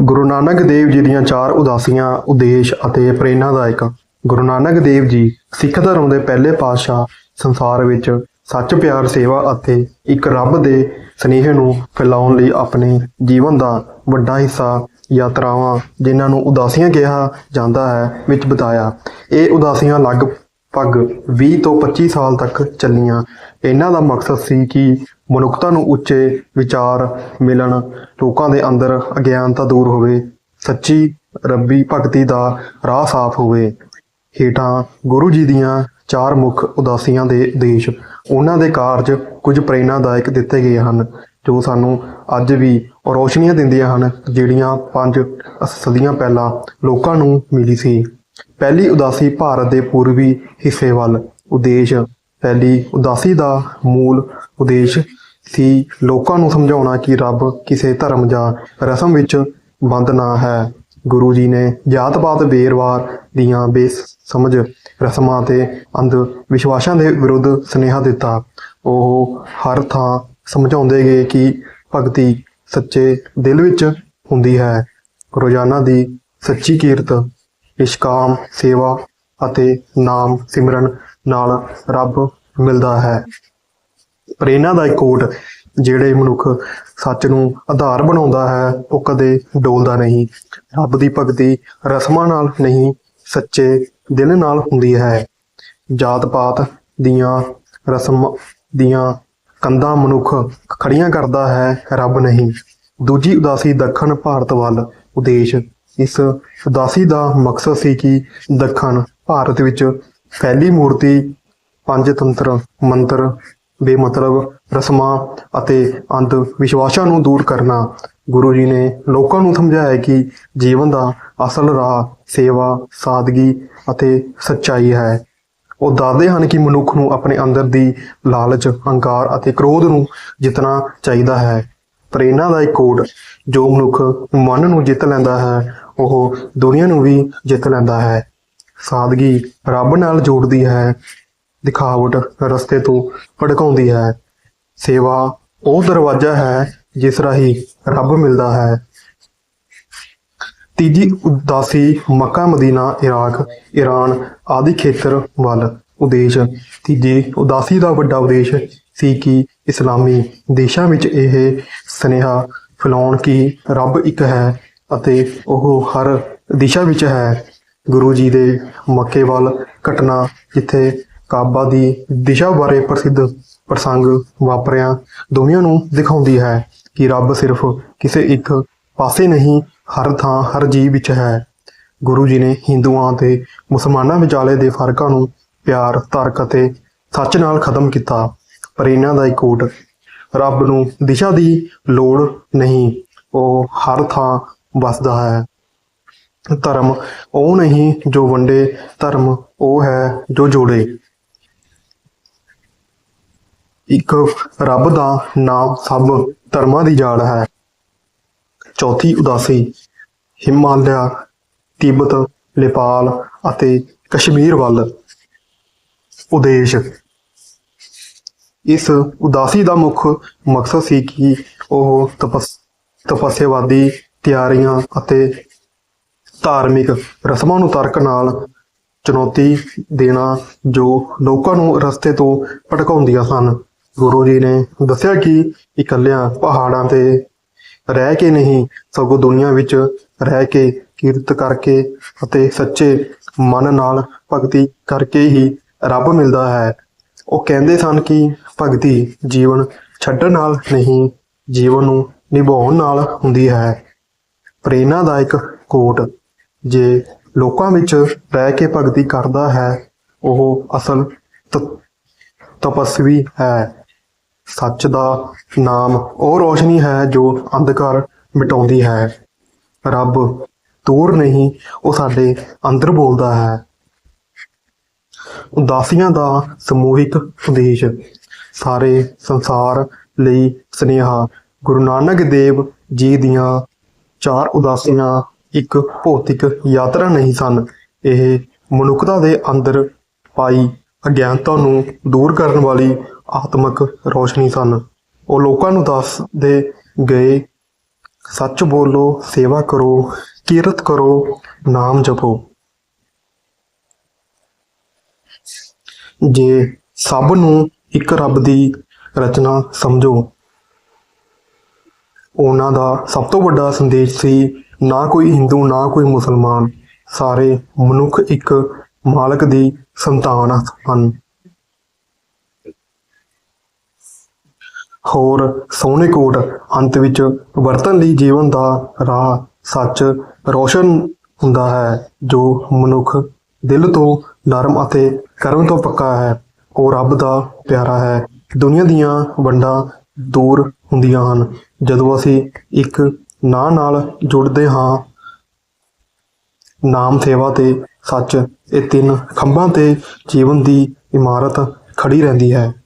ਗੁਰੂ ਨਾਨਕ ਦੇਵ ਜੀ ਦੀਆਂ ਚਾਰ ਉਦਾਸੀਆਂ, ਉਦੇਸ਼ ਅਤੇ ਪ੍ਰੇਰਨਾਦਾਇਕ ਗੁਰੂ ਨਾਨਕ ਦੇਵ ਜੀ ਸਿੱਖ ਧਰਮ ਦੇ ਪਹਿਲੇ ਪਾਤਸ਼ਾਹ ਸੰਸਾਰ ਵਿੱਚ ਸੱਚ ਪਿਆਰ ਸੇਵਾ ਅਤੇ ਇੱਕ ਰੱਬ ਦੇ ਸਨੇਹ ਨੂੰ ਫੈਲਾਉਣ ਲਈ ਆਪਣੇ ਜੀਵਨ ਦਾ ਵੱਡਾ ਹਿੱਸਾ ਯਾਤਰਾਵਾਂ ਜਿਨ੍ਹਾਂ ਨੂੰ ਉਦਾਸੀਆਂ ਕਿਹਾ ਜਾਂਦਾ ਹੈ ਵਿੱਚ ਬਿਤਾਇਆ। ਇਹ ਉਦਾਸੀਆਂ ਪੱਗ 20 ਤੋਂ 25 ਸਾਲ ਤੱਕ ਚੱਲੀਆਂ। ਇਹਨਾਂ ਦਾ ਮਕਸਦ ਸੀ ਕਿ ਮਨੁੱਖਤਾ ਨੂੰ ਉੱਚੇ ਵਿਚਾਰ ਮਿਲਣ, ਲੋਕਾਂ ਦੇ ਅੰਦਰ ਅਗਿਆਨਤਾ ਦੂਰ ਹੋਵੇ, ਸੱਚੀ ਰੱਬੀ ਭਗਤੀ ਦਾ ਰਾਹ ਸਾਫ਼ ਹੋਵੇ। ਹੇਠਾਂ ਗੁਰੂ ਜੀ ਦੀਆਂ ਚਾਰ ਮੁੱਖ ਉਦਾਸੀਆਂ ਦੇ ਉਦੇਸ਼ ਉਹਨਾਂ ਦੇ ਕਾਰਜ ਕੁਝ ਪ੍ਰੇਰਨਾਦਾਇਕ ਦਿੱਤੇ ਗਏ ਹਨ, ਜੋ ਸਾਨੂੰ ਅੱਜ ਵੀ ਰੋਸ਼ਨੀਆਂ ਦਿੰਦੀਆਂ ਹਨ, ਜਿਹੜੀਆਂ ਪੰਜ ਸਦੀਆਂ ਪਹਿਲਾਂ ਲੋਕਾਂ ਨੂੰ ਮਿਲੀ ਸੀ। ਪਹਿਲੀ ਉਦਾਸੀ ਭਾਰਤ ਦੇ ਪੂਰਬੀ ਹਿੱਸੇ ਵੱਲ ਉਦੇਸ਼। ਪਹਿਲੀ ਉਦਾਸੀ ਦਾ ਮੂਲ ਉਦੇਸ਼ ਸੀ ਲੋਕਾਂ ਨੂੰ ਸਮਝਾਉਣਾ ਕਿ ਰੱਬ ਕਿਸੇ ਧਰਮ ਜਾਂ ਰਸਮ ਵਿੱਚ ਬੰਦ ਨਾ ਹੈ। ਗੁਰੂ ਜੀ ਨੇ ਜਾਤ-ਪਾਤ, ਵੇਰਵਾਰ ਦੀਆਂ ਬੇਸਮਝ ਰਸਮਾਂ ਤੇ ਅੰਧ ਵਿਸ਼ਵਾਸਾਂ ਦੇ ਵਿਰੁੱਧ ਸੁਨੇਹਾ ਦਿੱਤਾ। ਉਹ ਹਰ ਥਾਂ ਸਮਝਾਉਂਦੇ ਗਏ ਕਿ ਭਗਤੀ ਸੱਚੇ ਦਿਲ ਵਿੱਚ ਹੁੰਦੀ ਹੈ। ਰੋਜ਼ਾਨਾ ਦੀ ਸੱਚੀ ਕੀਰਤ ਇਸ਼ਕਾਮ ਸੇਵਾ ਅਤੇ ਨਾਮ ਸਿਮਰਨ ਨਾਲ ਰੱਬ ਮਿਲਦਾ ਹੈ। ਪ੍ਰੇਰਨਾ ਦਾ ਕੋਟ ਜਿਹੜੇ ਮਨੁੱਖ ਸੱਚ ਨੂੰ ਆਧਾਰ ਬਣਾਉਂਦਾ ਹੈ, ਉਹ ਕਦੇ ਡੋਲਦਾ ਨਹੀਂ। ਰੱਬ ਦੀ ਭਗਤੀ ਰਸਮਾਂ ਨਾਲ ਨਹੀਂ, ਸੱਚੇ ਦਿਲ ਨਾਲ ਹੁੰਦੀ ਹੈ। ਜਾਤ ਪਾਤ ਦੀਆਂ ਰਸਮ, ਦੀਆਂ ਕੰਧਾਂ ਮਨੁੱਖ ਖੜੀਆਂ ਕਰਦਾ ਹੈ, ਰੱਬ ਨਹੀਂ। ਦੂਜੀ ਉਦਾਸੀ ਦੱਖਣ ਭਾਰਤ ਵੱਲ ਉਦੇਸ਼ ਇਸ ਉਦਾਸੀ ਦਾ ਮਕਸਦ ਸੀ ਕਿ ਦੱਖਣ ਭਾਰਤ ਵਿੱਚ ਫੈਲੀ ਮੂਰਤੀ ਪੰਜ ਤੰਤਰ ਮੰਤਰ, ਬੇਮਤਲਬ, ਰਸਮਾਂ ਅਤੇ ਅੰਧ ਵਿਸ਼ਵਾਸਾਂ ਨੂੰ ਦੂਰ ਕਰਨਾ ਗੁਰੂ ਜੀ ਨੇ ਲੋਕਾਂ ਨੂੰ ਸਮਝਾਇਆ ਕਿ ਜੀਵਨ ਦਾ ਅਸਲ ਰਾਹ ਸੇਵਾ, ਸਾਦਗੀ ਅਤੇ ਸੱਚਾਈ ਹੈ। ਉਹ ਦੱਸਦੇ ਹਨ ਕਿ ਮਨੁੱਖ ਨੂੰ ਆਪਣੇ ਅੰਦਰ ਦੀ ਲਾਲਚ, ਹੰਕਾਰ ਅਤੇ ਕ੍ਰੋਧ ਨੂੰ ਜਿੱਤਣਾ ਚਾਹੀਦਾ ਹੈ। ਪ੍ਰੇਰਨਾ ਦਾ ਇੱਕ ਕੋਡ ਜੋ ਮਨੁੱਖ ਮਨ ਨੂੰ ਜਿੱਤ ਲੈਂਦਾ ਹੈ ਉਹ ਦੁਨੀਆ ਨੂੰ ਵੀ ਜਿੱਤ ਲੈਂਦਾ ਹੈ। ਸਾਦਗੀ ਰੱਬ ਨਾਲ ਜੋੜਦੀ ਹੈ। ਦਿਖਾਵਟ ਰਸਤੇ ਤੋਂ ਭੜਕਾਉਂਦੀ ਹੈ। ਸੇਵਾ ਉਹ ਦਰਵਾਜ਼ਾ ਹੈ ਜਿਸ ਰਾਹੀਂ ਰੱਬ ਮਿਲਦਾ ਹੈ। ਤੀਜੀ ਉਦਾਸੀ ਮੱਕਾ, ਮਦੀਨਾ, ਇਰਾਕ, ਈਰਾਨ ਆਦਿ ਖੇਤਰ ਵੱਲ ਉਦੇਸ਼। ਤੀਜੀ ਉਦਾਸੀ ਦਾ ਵੱਡਾ ਉਦੇਸ਼ ਸੀ ਕਿ ਇਸਲਾਮੀ ਦੇਸ਼ਾਂ ਵਿੱਚ ਇਹ ਸੁਨੇਹਾ ਫੈਲਾਉਣ ਕਿ ਰੱਬ ਇੱਕ ਹੈ। ਅਤੇ ਉਹ ਹਰ ਦਿਸ਼ਾ ਵਿੱਚ ਹੈ। ਗੁਰੂ ਜੀ ਦੇ ਮੱਕੇ ਵੱਲ ਘਟਨਾ ਜਿੱਥੇ ਕਾਬਾ ਦੀ ਦਿਸ਼ਾ ਬਾਰੇ ਪ੍ਰਸਿੱਧ ਪ੍ਰਸੰਗ ਵਾਪਰਿਆ, ਦੁਨੀਆ ਨੂੰ ਦਿਖਾਉਂਦੀ ਹੈ ਕਿ ਰੱਬ ਸਿਰਫ ਕਿਸੇ ਇੱਕ ਪਾਸੇ ਨਹੀਂ, ਹਰ ਥਾਂ, ਹਰ ਜੀਵ ਵਿੱਚ ਹੈ। ਗੁਰੂ ਜੀ ਨੇ ਹਿੰਦੂਆਂ ਤੇ ਮੁਸਲਮਾਨਾਂ ਵਿਚਾਲੇ ਦੇ ਫਰਕਾਂ ਨੂੰ ਪਿਆਰ, ਤਰਕ ਅਤੇ ਸੱਚ ਨਾਲ ਖਤਮ ਕੀਤਾ, ਪਰ ਇਹਨਾਂ ਦਾ ਇੱਕ ਕੋਟ ਰੱਬ ਨੂੰ ਦਿਸ਼ਾ ਦੀ ਲੋੜ ਨਹੀਂ। ਉਹ ਹਰ ਥਾਂ ਵਸਦਾ ਹੈ। ਧਰਮ ਉਹ ਨਹੀਂ ਜੋ ਵੰਡੇ, ਧਰਮ ਉਹ ਹੈ ਜੋ ਜੋੜੇ। ਇੱਕ ਰੱਬ ਦਾ ਨਾਮ ਸਭ ਧਰਮਾਂ ਦੀ ਜਾੜ ਹੈ। ਚੌਥੀ ਉਦਾਸੀ, ਹਿਮਾਲਿਆ, ਤਿੱਬਤ, ਨੇਪਾਲ ਅਤੇ ਕਸ਼ਮੀਰ ਵੱਲ ਉਦੇਸ਼। ਇਸ ਉਦਾਸੀ ਦਾ ਮੁੱਖ ਮਕਸਦ ਸੀ ਕਿ ਉਹ ਤਪਸ, ਤਪੱਸਿਆਵਾਦੀ ਤਿਆਰੀਆਂ ਅਤੇ ਧਾਰਮਿਕ ਰਸਮਾਂ ਨੂੰ ਤਰਕ ਨਾਲ ਚੁਣੌਤੀ ਦੇਣਾ ਜੋ ਲੋਕਾਂ ਨੂੰ ਰਸਤੇ ਤੋਂ ਭਟਕਾਉਂਦੀਆਂ ਸਨ। ਗੁਰੂ ਜੀ ਨੇ ਦੱਸਿਆ ਕਿ ਇਕੱਲਿਆਂ ਪਹਾੜਾਂ ਤੇ ਰਹਿ ਕੇ ਨਹੀਂ, ਸਗੋਂ ਦੁਨੀਆ ਵਿੱਚ ਰਹਿ ਕੇ ਕੀਰਤ ਕਰਕੇ ਅਤੇ ਸੱਚੇ ਮਨ ਨਾਲ ਭਗਤੀ ਕਰਕੇ ਹੀ ਰੱਬ ਮਿਲਦਾ ਹੈ। ਉਹ ਕਹਿੰਦੇ ਸਨ ਕਿ ਭਗਤੀ ਜੀਵਨ ਛੱਡਣ ਨਾਲ ਨਹੀਂ, ਜੀਵਨ ਨੂੰ ਨਿਭਾਉਣ ਨਾਲ ਹੁੰਦੀ ਹੈ। ਪ੍ਰੇਰਨਾ ਕੋਟ ਜੇ ਲੋਕਾਂ ਵਿੱਚ ਰਹਿ ਕੇ ਭਗਤੀ ਕਰਦਾ ਹੈ, ਉਹ ਅਸਲ ਤ- ਤਪਸਵੀ ਹੈ। ਸੱਚ ਦਾ ਨਾਮ ਉਹ ਰੋਸ਼ਨੀ ਹੈ ਜੋ ਅੰਧਕਾਰ ਮਿਟਾਉਂਦੀ ਹੈ। ਰੱਬ ਦੂਰ ਨਹੀਂ, ਉਹ ਸਾਡੇ ਅੰਦਰ ਬੋਲਦਾ ਹੈ। ਉਦਾਸੀਆਂ ਦਾ ਸਮੂਹਿਕ ਉਦੇਸ਼, ਸਾਰੇ ਸੰਸਾਰ ਲਈ ਸੁਨੇਹਾ। ਗੁਰੂ ਨਾਨਕ ਦੇਵ ਜੀ ਦੀਆਂ ਚਾਰ ਉਦਾਸੀਆਂ ਇੱਕ ਭੌਤਿਕ ਯਾਤਰਾ ਨਹੀਂ ਸਨ। ਇਹ ਮਨੁੱਖਤਾ ਦੇ ਅੰਦਰ ਪਾਈ ਅਗਿਆਨਤਾ ਨੂੰ ਦੂਰ ਕਰਨ ਵਾਲੀ ਆਤਮਿਕ ਰੋਸ਼ਨੀ ਸਨ। ਉਹ ਲੋਕਾਂ ਨੂੰ ਦੱਸਦੇ ਗਏ, ਸੱਚ ਬੋਲੋ, ਸੇਵਾ ਕਰੋ, ਕੀਰਤ ਕਰੋ, ਨਾਮ ਜਪੋ। ਜੇ ਸਭ ਨੂੰ ਇੱਕ ਰੱਬ ਦੀ ਰਚਨਾ ਸਮਝੋ ਉਹਨਾਂ ਦਾ ਸਭ ਤੋਂ ਵੱਡਾ ਸੰਦੇਸ਼ ਸੀ, ਨਾ ਕੋਈ ਹਿੰਦੂ, ਨਾ ਕੋਈ ਮੁਸਲਮਾਨ, ਸਾਰੇ ਮਨੁੱਖ ਇੱਕ ਮਾਲਕ ਦੀ ਸੰਤਾਨ ਹਨ। ਹੋਰ ਸੋਹਣੇ ਕੋਟ ਅੰਤ ਵਿੱਚ ਵਰਤਨ ਲਈ ਜੀਵਨ ਦਾ ਰਾਹ ਸੱਚ ਰੋਸ਼ਨ ਹੁੰਦਾ ਹੈ, ਜੋ ਮਨੁੱਖ ਦਿਲ ਤੋਂ ਨਰਮ ਅਤੇ ਕਰਮ ਤੋਂ ਪੱਕਾ ਹੈ। ਉਹ ਰੱਬ ਦਾ ਪਿਆਰਾ ਹੈ। ਦੁਨੀਆ ਦੀਆਂ ਵੰਡਾਂ ਦੂਰ ਹੁੰਦੀਆਂ ਹਨ। ਜਦੋਂ ਅਸੀਂ ਇੱਕ ਨਾਂ ਨਾਲ ਜੁੜਦੇ ਹਾਂ, ਨਾਮ ਸੇਵਾ ਤੇ ਸੱਚ, ਇਹ ਤਿੰਨ ਖੰਭਾਂ ਤੇ ਜੀਵਨ ਦੀ ਇਮਾਰਤ ਖੜੀ ਰਹਿੰਦੀ ਹੈ।